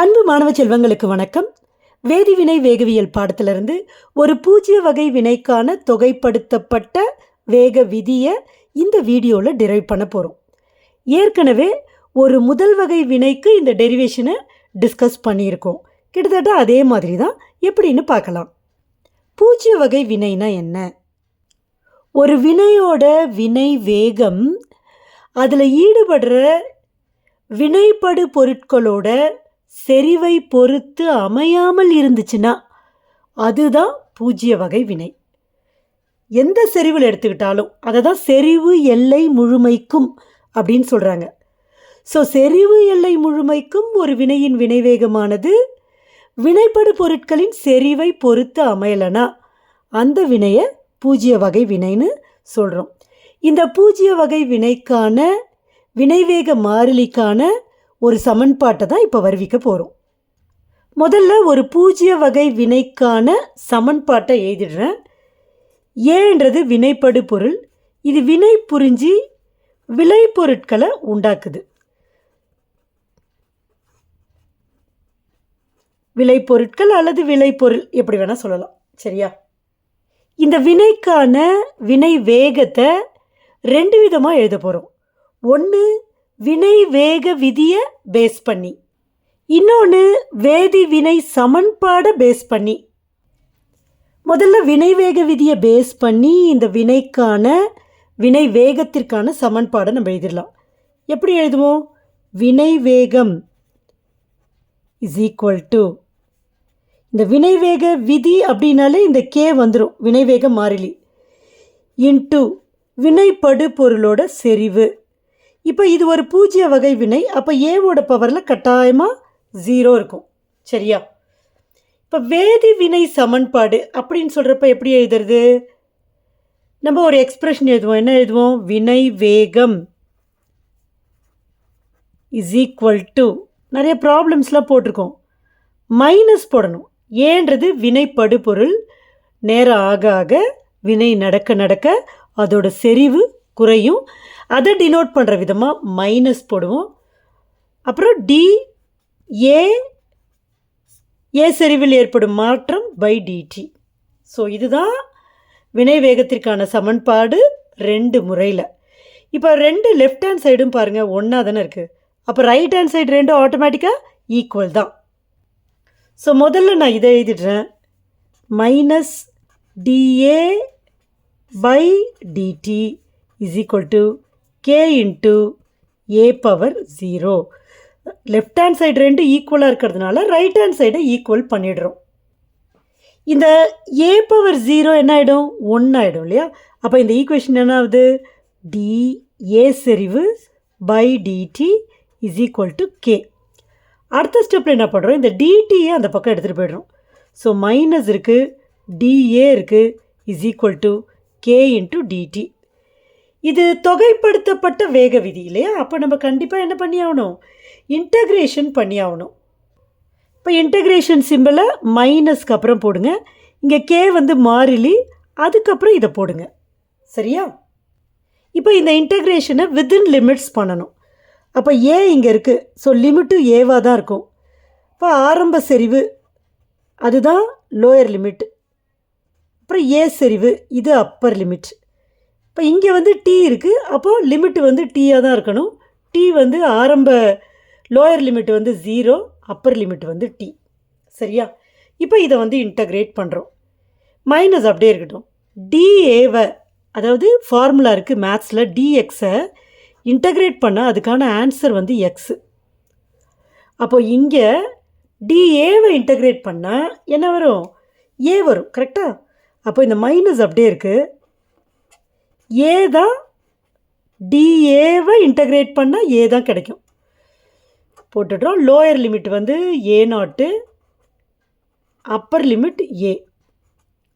அன்பு மாணவ செல்வங்களுக்கு வணக்கம். வேதிவினை வேகவியல் பாடத்திலிருந்து ஒரு பூஜ்ய வகை வினைக்கான தொகைப்படுத்தப்பட்ட வேக விதியை இந்த வீடியோவில் டிரைவ் பண்ண போகிறோம் ஏற்கனவே ஒரு முதல் வகை வினைக்கு இந்த டெரிவேஷனை டிஸ்கஸ் பண்ணியிருக்கோம். கிட்டத்தட்ட அதே மாதிரி தான் எப்படின்னு பார்க்கலாம். பூஜ்ய வகை வினைனா என்ன? ஒரு வினையோட வினை வேகம் அதில் ஈடுபடுற வினைப்படு பொருட்களோட செறிவை பொறுத்து அமையாமல் இருந்துச்சுன்னா அதுதான் பூஜ்ய வகை வினை. எந்த செறிவில் எடுத்துக்கிட்டாலும் அதை தான் செறிவு எல்லை முழுமைக்கும் அப்படின்னு சொல்கிறாங்க ஸோ செறிவு எல்லை முழுமைக்கும் ஒரு வினையின் வினைவேகமானது வினைப்படு பொருட்களின் செறிவை பொறுத்து அமையலைனா அந்த வினையை பூஜ்ய வகை வினைன்னு சொல்கிறோம் இந்த பூஜ்ய வகை வினைக்கான வினைவேக மாறிலிக்கான ஒரு சமன்பாட்டை தான் இப்போ வருவிக்க போகிறோம் முதல்ல ஒரு பூஜ்ய வகை வினைக்கான சமன்பாட்டை எழுதிடுறேன். ஏன்றது வினைப்படு பொருள். இது வினை புரிஞ்சு விளைபொருட்களை உண்டாக்குது. விளைபொருட்கள் அல்லது விளைபொருள் எப்படி வேணால் சொல்லலாம். சரியா? இந்த வினைக்கான வினை வேகத்தை ரெண்டு விதமாக எழுத போகிறோம் ஒன்று வினை வேக விதியை பேஸ் பண்ணி. இன்னொன்று வேதி வினை சமன்பாடை பேஸ் பண்ணி. முதல்ல வினை வேக விதியை பேஸ் பண்ணி இந்த வினைக்கான வினை வேகத்திற்கான சமன்பாடை நம்ம எழுதிடலாம். எப்படி எழுதுவோம்? வினை வேகம் இஸ் ஈக்குவல் டு இந்த வினைவேக விதி அப்படின்னாலே இந்த கே வந்துடும் வினைவேக மாறிலி. இன்ட்டு வினைப்படு பொருளோட செறிவு. இப்போ இது ஒரு பூஜ்ய வகை வினை. அப்போ ஏவோட பவரில் கட்டாயமாக ஜீரோ இருக்கும். சரியா? இப்போ வேதி வினை சமன்பாடு அப்படின்னு சொல்கிறப்ப எப்படி எழுதுறது? நம்ம ஒரு எக்ஸ்பிரஷன் எழுதுவோம். என்ன எழுதுவோம்? வினை வேகம் இஸ் ஈக்குவல் டு நிறைய ப்ராப்ளம்ஸ்லாம் போட்டிருக்கோம். மைனஸ் போடணும். ஏன்றது வினைப்படு பொருள். நேரம் ஆக ஆக வினை நடக்க நடக்க அதோட செறிவு குறையும். அதை டினோட் பண்ணுற விதமாக மைனஸ் போடுவோம். அப்புறம் டி ஏ ஏ செறிவில் ஏற்படும் மாற்றம் பை டிடி ஸோ இதுதான் வினை வேகத்திற்கான சமன்பாடு ரெண்டு முறையில். இப்போ ரெண்டு லெஃப்ட் ஹேண்ட் சைடும் பாருங்கள் ஒன்றா தானே இருக்குது அப்போ ரைட் ஹேண்ட் சைடு ரெண்டும் ஆட்டோமேட்டிக்காக ஈக்குவல் தான். ஸோ முதல்ல நான் இதை எழுதிடுறேன். Minus D A by D T is equal to K into A power zero left hand side ரெண்டு ஈக்குவலாக இருக்கிறதுனால ரைட் ஹேண்ட் சைடை ஈக்குவல் பண்ணிடுறோம். இந்த ஏ பவர் ஜீரோ என்ன ஆகிடும் ஒன்று ஆகிடும் இல்லையா? அப்போ இந்த ஈக்குவேஷன் என்ன ஆகுது டி ஏ செறிவு by D T is equal to K அடுத்த ஸ்டெப்பில் என்ன பண்ணுறோம் இந்த டிடியை அந்த பக்கம் எடுத்துகிட்டு போய்டுறோம். ஸோ மைனஸ் இருக்குது டிஏ இருக்குது is equal to K into D T இது தொகைப்படுத்தப்பட்ட வேக விதி இல்லையா? அப்போ நம்ம கண்டிப்பாக என்ன பண்ணி ஆகணும் இன்டகிரேஷன் பண்ணி ஆகணும் இப்போ இன்டகிரேஷன் சிம்பிளை மைனஸ்க்கு அப்புறம் போடுங்க. இங்கே கே வந்து மாறிலி அதுக்கப்புறம் இதை போடுங்க. சரியா? இப்போ இந்த இன்டகிரேஷனை வித்தின் லிமிட்ஸ் பண்ணணும். அப்போ ஏ இங்கே இருக்குது ஸோ லிமிட்டு ஏவாக தான் இருக்கும். இப்போ ஆரம்ப செறிவு அதுதான் லோயர் லிமிட் அப்புறம் ஏ செறிவு இது அப்பர் லிமிட் இப்போ இங்கே வந்து டி இருக்குது அப்போது லிமிட்டு வந்து டீயாக தான் இருக்கணும். டி வந்து ஆரம்ப லோயர் லிமிட் வந்து ஜீரோ அப்பர் லிமிட் வந்து டி சரியா? இப்போ இதை வந்து இன்டகிரேட் பண்ணுறோம் மைனஸ் அப்படியே இருக்கட்டும். டிஏவை அதாவது ஃபார்முலா இருக்குது மேத்ஸில் டிஎக்ஸை இன்டகிரேட் பண்ணால் அதுக்கான ஆன்சர் வந்து எக்ஸு அப்போது இங்கே டிஏவை இன்டகிரேட் பண்ணால் என்ன வரும்? ஏ வரும் கரெக்டாக அப்போ இந்த மைனஸ் அப்படியே இருக்குது ஏ தான் டிஏவை இன்டகிரேட் பண்ணால் ஏ தான் கிடைக்கும். போட்டுடுறோம் லோயர் லிமிட் வந்து A nought upper limit A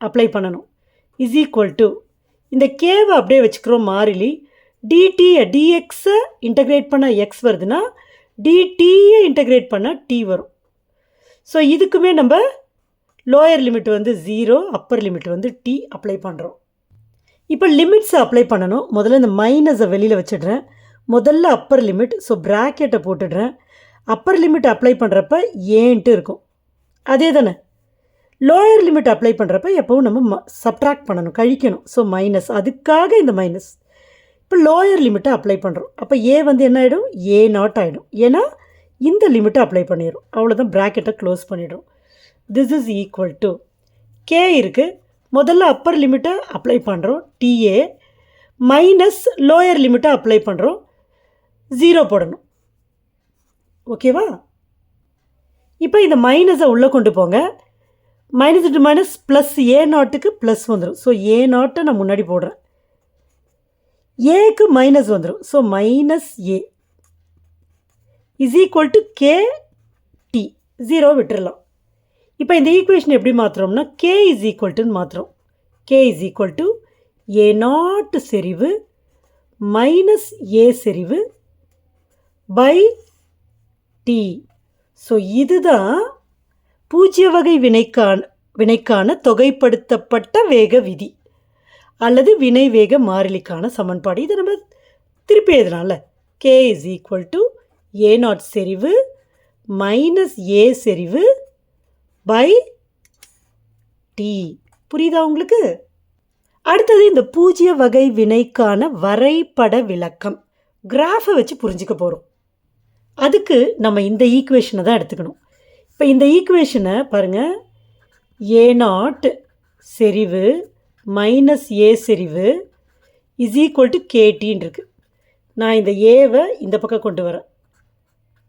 apply பண்ணணும். இஸ் ஈக்குவல் டு இந்த கேவை அப்படியே வச்சுக்கிறோம் மாறிலி. டிடியை டிஎக்ஸை இன்டகிரேட் பண்ண எக்ஸ் வருதுன்னா டிடியை இன்டகிரேட் பண்ணால் டி வரும். ஸோ இதுக்குமே நம்ம லோயர் லிமிட் வந்து ஜீரோ அப்பர் லிமிட் வந்து டி அப்ளை பண்ணுறோம் இப்போ லிமிட்ஸை அப்ளை பண்ணணும். முதல்ல இந்த மைனஸை வெளியில் வச்சிடுறேன். முதல்ல அப்பர் லிமிட் ஸோ ப்ராக்கெட்டை போட்டுடுறேன். அப்பர் லிமிட் அப்ளை பண்ணுறப்ப ஏன்ட்டு இருக்கும். அதே தானே. லோயர் லிமிட் அப்ளை பண்ணுறப்ப எப்போவும் நம்ம சப்ட்ராக்ட் பண்ணணும் கழிக்கணும். ஸோ மைனஸ் அதுக்காக இந்த மைனஸ் இப்போ லோயர் லிமிட்டை அப்ளை பண்ணுறோம் அப்போ ஏ வந்து என்ன ஆகிடும் ஏ நாட் ஆகிடும் ஏன்னா இந்த லிமிட்டை அப்ளை பண்ணிடும் அவ்வளோதான் ப்ராக்கெட்டை க்ளோஸ் பண்ணிடுறோம். This is equal to K இருக்குது முதல்ல அப்பர் லிமிட்டை அப்ளை பண்ணுறோம் டிஏ மைனஸ் லோயர் லிமிட்டை அப்ளை பண்ணுறோம் ஜீரோ போடணும். ஓகேவா இப்போ இந்த மைனஸை உள்ளே கொண்டு போங்க. Minus into minus plus A நாட்டுக்கு ப்ளஸ் வந்துடும் ஸோ ஏ நாட்டை நான் முன்னாடி போடுறேன். ஏக்கு மைனஸ் வந்துடும் so minus A is equal to K T zero விட்டுறலாம். இப்போ இந்த ஈக்குவேஷன் எப்படி மாற்றுறோம்னா கே இஸ் ஈக்குவல் டுன்னு மாற்றுறோம் K is equal to A nought செறிவு மைனஸ் ஏ செறிவு பை டி ஸோ இதுதான் பூஜ்ய வகை வினைக்கான வினைக்கான தொகைப்படுத்தப்பட்ட வேக விதி அல்லது வினை வேக மாறிலிக்கான சமன்பாடு. இதை நம்ம திருப்பி எழுதலாம்ல. K is equal to A nought செறிவு மைனஸ் ஏ செறிவு பை டி. புரியுதா உங்களுக்கு? அடுத்தது இந்த பூஜ்ய வகை வினைக்கான வரைபட விளக்கம். கிராஃபை வச்சு புரிஞ்சுக்க போகிறோம் அதுக்கு நம்ம இந்த ஈக்குவேஷனை தான் எடுத்துக்கணும். இப்போ இந்த ஈக்குவேஷனை பாருங்கள் ஏ நாட் செறிவு மைனஸ் ஏ செறிவு இஸ் ஈக்குவல் டு கேட்டின்னு இருக்குது நான் இந்த ஏவை இந்த பக்கம் கொண்டு வரேன்.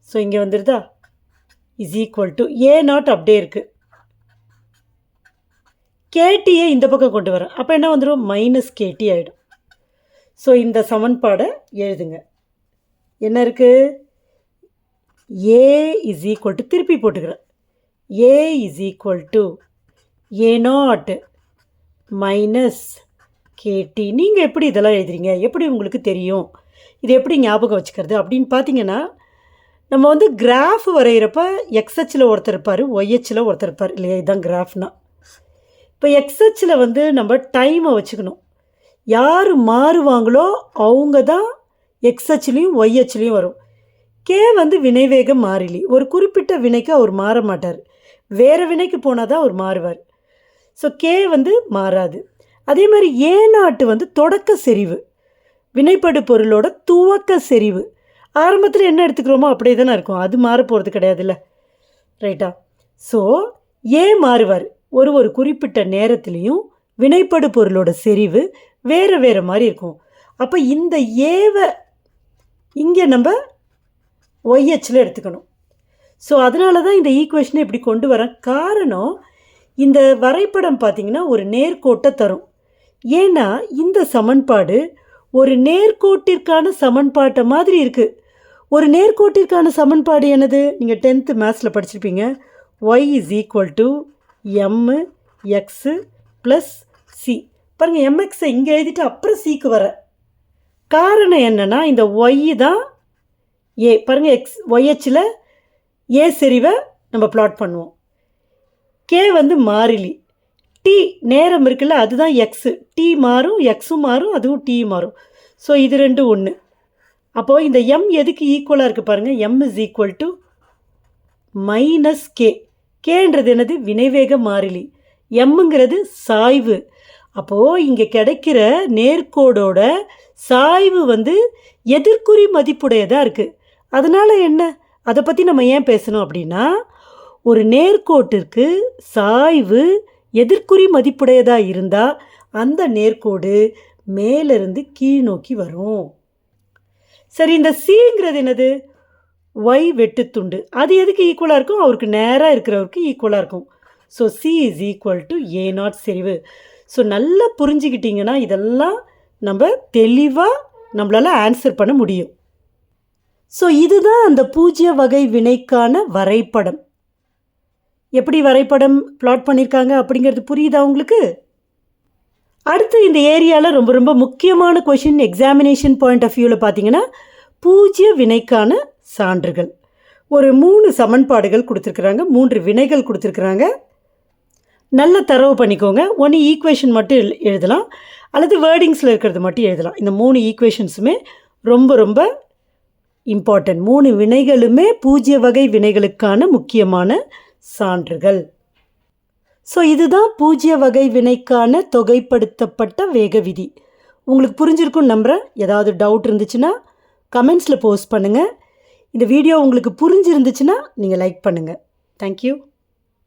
ஸோ இங்கே வந்துடுதா is equal to A nought அப்படியே இருக்குது கேடியை இந்த பக்கம் கொண்டு வரேன் அப்போ என்ன வந்துடும் மைனஸ் கேடி ஆகிடும் ஸோ இந்த சமன்பாடை எழுதுங்க. என்ன இருக்குது ஏ இஸ் ஈக்குவல் டு திருப்பி போட்டுக்கிறேன். A is equal to A nought minus K T நீங்கள் எப்படி இதெல்லாம் எழுதுறீங்க? எப்படி உங்களுக்கு தெரியும்? இது எப்படி ஞாபகம் வச்சுக்கிறது? அப்படின்னு பார்த்தீங்கன்னா நம்ம வந்து கிராஃப் வரைகிறப்ப எக்ஸ்ஹெச்சில் ஒருத்தர் இருப்பார் ஒய்ஹெச்சில் ஒருத்தர் இருப்பார். இல்லையா? இதுதான் கிராஃப்னா இப்போ எக்ஸ்ஹெச்சில் வந்து நம்ம டைமை வச்சுக்கணும். யார் மாறுவாங்களோ அவங்க தான் எக்ஸ்ஹெச்லேயும் ஒய்ஹெச்லேயும் வரும். கே வந்து வினைவேகம் மாறிலி. ஒரு குறிப்பிட்ட வினைக்கு அவர் மாற மாட்டார். வேறு வினைக்கு போனால் தான் அவர் மாறுவார். ஸோ கே வந்து மாறாது. அதே மாதிரி ஏ நாட்டு வந்து தொடக்க செறிவு. வினைப்படு பொருளோட துவக்க செறிவு. ஆரம்பத்தில் என்ன எடுத்துக்கிறோமோ அப்படியே தானே இருக்கும். அது மாற போகிறது கிடையாதுல்ல. ரைட்டா? ஸோ ஏன் மாறுவார்? ஒரு ஒரு குறிப்பிட்ட நேரத்துலேயும் வினைப்படு பொருளோட செறிவு வேறு வேறு மாதிரி இருக்கும். அப்போ இந்த ஏவை இங்கே நம்ம ஒய்ஹெச்சில் எடுத்துக்கணும். ஸோ அதனால தான் இந்த ஈக்குவேஷனை இப்படி கொண்டு வரேன் காரணம் இந்த வரைபடம் பார்த்திங்கன்னா ஒரு நேர்கோட்டை தரும். ஏன்னா இந்த சமன்பாடு ஒரு நேர்கோட்டிற்கான சமன்பாட்டை மாதிரி இருக்குது ஒரு நேர்கோட்டிற்கான சமன்பாடு என்னது? நீங்கள் டென்த்து மேத்ஸில் படிச்சிருப்பீங்க. Y is equal to M X plus C பாருங்கள் எம்எக்ஸை இங்கே எழுதிட்டு அப்புறம் சிக்கு வர காரணம் என்னென்னா இந்த ஒய் தான் ஏ பாருங்கள் எக்ஸ் ஒய்ஹெச்சில் ஏ செறிவை நம்ம ப்ளாட் பண்ணுவோம். கே வந்து மாறிலி. டி நேரம் இருக்குல்ல அதுதான் எக்ஸு டி மாறும் எக்ஸும் மாறும் அதுவும் டி மாறும். ஸோ இது ரெண்டும் ஒன்று அப்போது இந்த எம் எதுக்கு ஈக்குவலாக இருக்குது பாருங்கள் M is equal to minus K கேன்றது என்னது? வினைவேக மாறிலி. எம்முங்கிறது சாய்வு. அப்போது இங்கே கிடைக்கிற நேர்கோடோட சாய்வு வந்து எதிர்குறி மதிப்புடையதாக இருக்குது அதனால் என்ன? அதை பற்றி நம்ம ஏன் பேசணும் அப்படின்னா ஒரு நேர்கோட்டிற்கு சாய்வு எதிர்குறி மதிப்புடையதாக இருந்தால் அந்த நேர்கோடு மேலிருந்து கீழ் நோக்கி வரும். சரி இந்த சிங்கிறது என்னது? ஒய் வெட்டுத்துண்டு அது எதுக்கு ஈக்குவலாக இருக்கும்? அவருக்கு நேராக இருக்கிறவருக்கு ஈக்குவலாக இருக்கும். So C is equal to A nought செறிவு. ஸோ நல்லா புரிஞ்சுக்கிட்டிங்கன்னா இதெல்லாம் நம்ம தெளிவாக நம்மளால் ஆன்சர் பண்ண முடியும். ஸோ இதுதான் அந்த பூஜ்ய வகை வினைக்கான வரைபடம். எப்படி வரைபடம் பிளாட் பண்ணியிருக்காங்க அப்படிங்கிறது புரியுதா உங்களுக்கு? அடுத்து இந்த ஏரியாவில் ரொம்ப ரொம்ப முக்கியமான கொஷின் எக்ஸாமினேஷன் பாயிண்ட் ஆஃப் வியூவில் பார்த்தீங்கன்னா பூஜ்ய வினைக்கான சான்றுகள். ஒரு மூணு சமன்பாடுகள் கொடுத்துருக்குறாங்க மூன்று வினைகள் கொடுத்துருக்குறாங்க. நல்ல தரவு பண்ணிக்கோங்க. ஒன்று ஈக்குவேஷன் மட்டும் எழுதலாம். அல்லது வேர்டிங்ஸில் இருக்கிறது மட்டும் எழுதலாம். இந்த மூணு ஈக்குவேஷன்ஸுமே ரொம்ப ரொம்ப இம்பார்ட்டன்ட் மூணு வினைகளுமே பூஜ்ய வகை வினைகளுக்கான முக்கியமான சான்றுகள். ஸோ இதுதான் பூஜ்ய வகை வினைக்கான தொகைப்படுத்தப்பட்ட வேக விதி. உங்களுக்கு புரிஞ்சிருக்கும்னு நம்புகிறேன் ஏதாவது டவுட் இருந்துச்சுன்னா கமெண்ட்ஸில் போஸ்ட் பண்ணுங்கள் இந்த வீடியோ உங்களுக்கு புரிஞ்சிருந்துச்சுன்னா நீங்கள் லைக் பண்ணுங்கள் தேங்க்யூ